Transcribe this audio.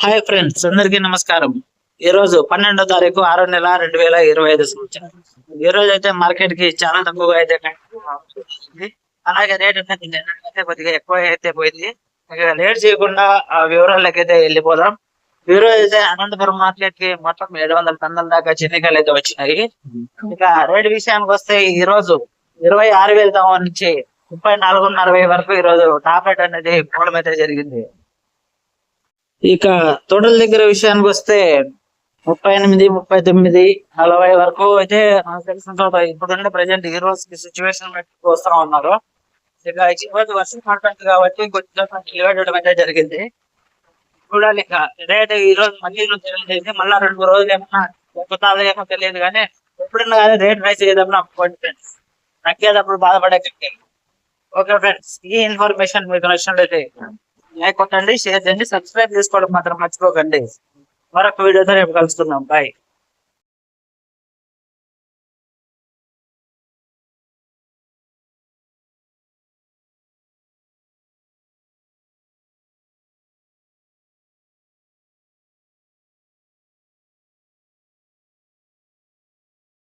Hi friends అందరికీ నమస్కారం. ఈ రోజు పన్నెండో తారీఖు ఆరో నెల రెండు వేల ఇరవై ఐదు సంవత్సరం. ఈ రోజు అయితే మార్కెట్కి చాలా తక్కువగా అయితే అలాగే రేట్ అయితే కొద్దిగా ఎక్కువ అయితే పోయింది. లేట్ చేయకుండా ఆ వివరాలకి అయితే వెళ్ళిపోదాం. ఈ రోజు అయితే అనంతపురం మార్కెట్కి మొత్తం ఏడు వందల టన్నుల దాకా చెనికాయలు అయితే వచ్చినాయి. ఇక రేట్ విషయానికి వస్తే ఈ రోజు ఇరవై ఆరు వేల నుంచి ముప్పై నాలుగున్నర వరకు ఈ రోజు టాప్ రేట్ అనేది పోవడం అయితే జరిగింది. ఇక తోటల దగ్గర విషయానికి వస్తే ముప్పై ఎనిమిది ముప్పై తొమ్మిది నలభై వరకు అయితే నాకు తెలిసిన ఇప్పుడున్న ప్రజెంట్ ఈ రోజు సిచ్యువేషన్ బట్టి వస్తా ఉన్నారు. ఇక ఈరోజు వర్షం పడుతుంది కాబట్టి కొంచెం నిలబెట్టడం అయితే జరిగింది. చూడాలి ఇక రేట్ ఈ రోజు మళ్ళీ ఈ తెలియదు మళ్ళా రెండు రోజులు ఏమన్నా తగ్గుతాదో ఏమో తెలియదు కానీ ఎప్పుడన్నా కానీ రేట్ రైస్ చేద్దాం అనుకోండి ఫ్రెండ్స్ తగ్గేటప్పుడు బాధపడే ఓకే ఫ్రెండ్స్ ఈ ఇన్ఫర్మేషన్ మీకు నచ్చినట్లయితే లైక్ కొట్టండి షేర్ చేయండి సబ్స్క్రైబ్ చేసుకోవడం మాత్రం మర్చిపోకండి. మరొక వీడియోతో రేపు కలుసుకుందాం బాయ్